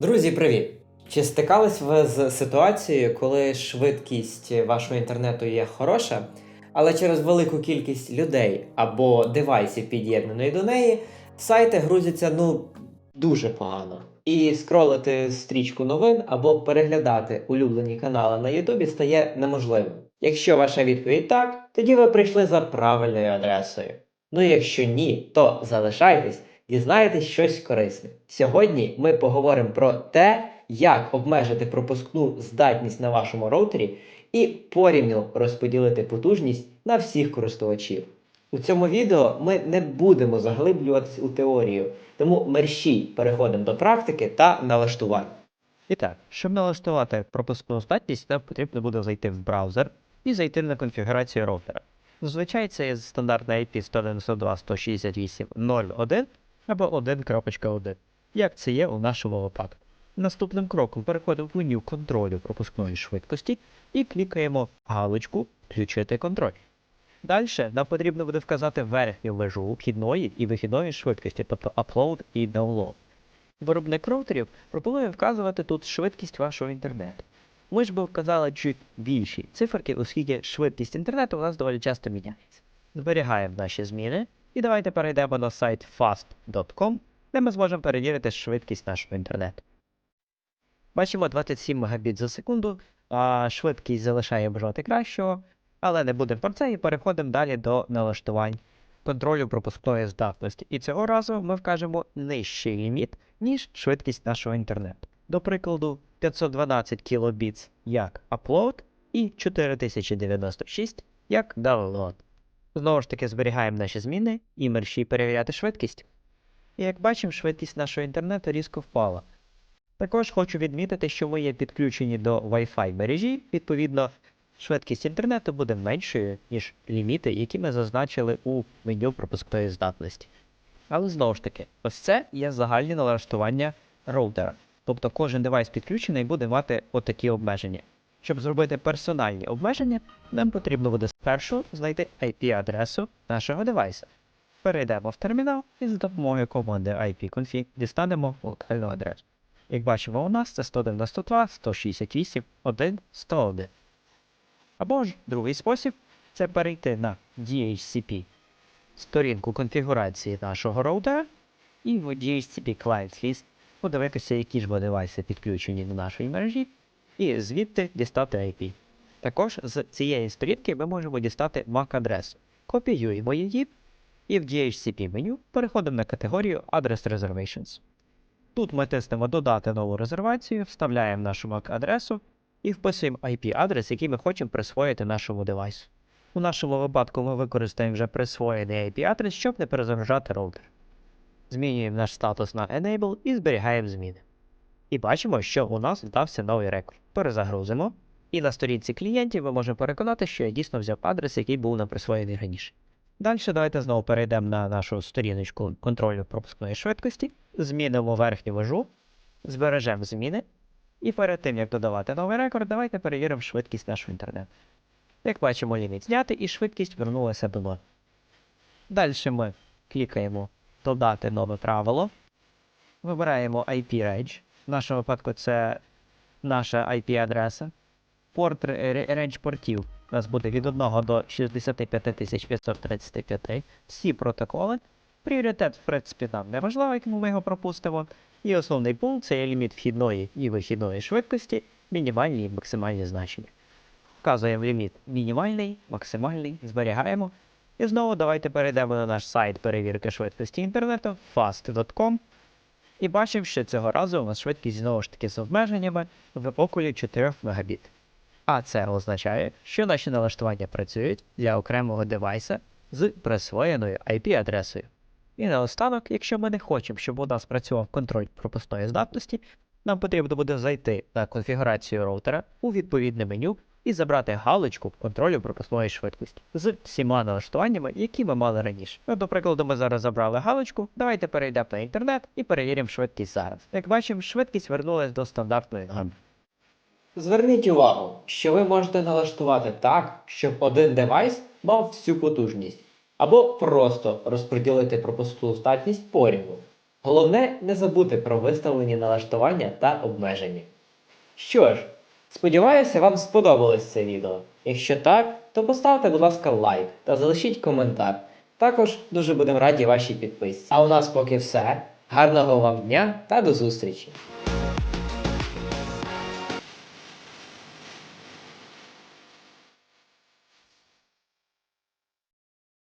Друзі, привіт! Чи стикались ви з ситуацією, коли швидкість вашого інтернету є хороша, але через велику кількість людей або девайсів під'єднаної до неї, сайти грузяться ну дуже погано. І скролити стрічку новин або переглядати улюблені канали на Ютубі стає неможливим. Якщо ваша відповідь так, тоді ви прийшли за правильною адресою. Ну якщо ні, то залишайтесь дізнаєтесь щось корисне. Сьогодні ми поговоримо про те, як обмежити пропускну здатність на вашому роутері і порівняно розподілити потужність на всіх користувачів. У цьому відео ми не будемо заглиблюватися у теорію, тому мерщій переходимо до практики та налаштувань. І так, щоб налаштувати пропускну здатність, нам потрібно буде зайти в браузер і зайти на конфігурацію роутера. Зазвичай це є стандартна IP 192.168.0.1 або 1.1, як це є у нашому випадку. Наступним кроком переходимо в меню контролю пропускної швидкості і клікаємо галочку Включити контроль. Далі нам потрібно буде вказати верхню межу вхідної і вихідної швидкості, тобто upload і download. Виробник роутерів пропонує вказувати тут швидкість вашого інтернету. Ми ж би вказали чуть більші циферки, оскільки швидкість інтернету у нас доволі часто міняється. Зберігаємо наші зміни і давайте перейдемо на сайт fast.com, де ми зможемо перевірити швидкість нашого інтернету. Бачимо 27 Мбіт за секунду, а швидкість залишає бажати кращого, але не будемо про це і переходимо далі до налаштувань контролю пропускної здатності. І цього разу ми вкажемо нижчий ліміт, ніж швидкість нашого інтернету. До прикладу, 512 кбіт як upload і 4096 як download. Знову ж таки зберігаємо наші зміни і мерщій перевіряти швидкість. І як бачимо, швидкість нашого інтернету різко впала. Також хочу відмітити, що ми є підключені до Wi-Fi мережі, відповідно, швидкість інтернету буде меншою, ніж ліміти, які ми зазначили у меню пропускної здатності. Але знову ж таки, ось це є загальні налаштування роутера. Тобто кожен девайс підключений буде мати отакі обмеження. Щоб зробити персональні обмеження, нам потрібно буде спершу знайти IP-адресу нашого девайса. Перейдемо в термінал і за допомогою команди ipconfig дістанемо локальну адресу. Як бачимо, у нас це 192.168.1.101. Або ж другий спосіб це перейти на DHCP сторінку конфігурації нашого роутера і в DHCP Client List подивитися, які ж девайси підключені до нашої мережі, і звідти дістати IP. Також з цієї сторінки ми можемо дістати MAC-адресу. Копіюємо її і в DHCP меню переходимо на категорію Address Reservations. Тут ми тиснемо Додати нову резервацію, вставляємо нашу MAC-адресу і вписуємо IP-адрес, який ми хочемо присвоїти нашому девайсу. У нашому випадку ми використаємо вже присвоєний IP-адрес, щоб не перезагружати роутер. Змінюємо наш статус на Enable і зберігаємо зміни. І бачимо, що у нас вдався новий рекорд. Перезагрузимо. І на сторінці клієнтів ми можемо переконати, що я дійсно взяв адрес, який був нам присвоєний раніше. Далі давайте знову перейдемо на нашу сторіночку контролю пропускної швидкості, змінимо верхню межу, збережемо зміни. І перед тим, як додавати новий рекорд, давайте перевіримо швидкість нашого інтернету. Як бачимо, ліміт знятий і швидкість вернулася до норми. Далі ми клікаємо Додати нове правило. Вибираємо IP range. В нашому випадку це наша IP-адреса. Порт ре- range портів у нас буде від 1 до 65535. Всі протоколи. Пріоритет, в принципі, нам не важливо, якому ми його пропустимо. І основний пункт це є ліміт вхідної і вихідної швидкості, мінімальні і максимальні значення. Вказуємо ліміт мінімальний, максимальний, зберігаємо. І знову давайте перейдемо на наш сайт перевірки швидкості інтернету fast.com. І бачимо, що цього разу у нас швидкість знову ж таки з обмеженнями в околі 4 Мбіт. А це означає, що наші налаштування працюють для окремого девайса з присвоєною IP-адресою. І наостанок, якщо ми не хочемо, щоб у нас працював контроль пропускної здатності, нам потрібно буде зайти на конфігурацію роутера у відповідне меню і забрати галочку контролю пропускної швидкості з всіма налаштуваннями, які ми мали раніше. Ну, до прикладу, ми зараз забрали галочку. Давайте перейдемо на інтернет і перевіримо швидкість зараз. Як бачимо, швидкість вернулась до стандартної норми. Зверніть увагу, що ви можете налаштувати так, щоб один девайс мав всю потужність, або просто розподілити пропускну здатність порівну. Головне не забути про виставлені налаштування та обмеження. Що ж, сподіваюся, вам сподобалось це відео. Якщо так, то поставте, будь ласка, лайк та залишіть коментар. Також дуже будемо раді вашій підписці. А у нас поки все. Гарного вам дня та до зустрічі!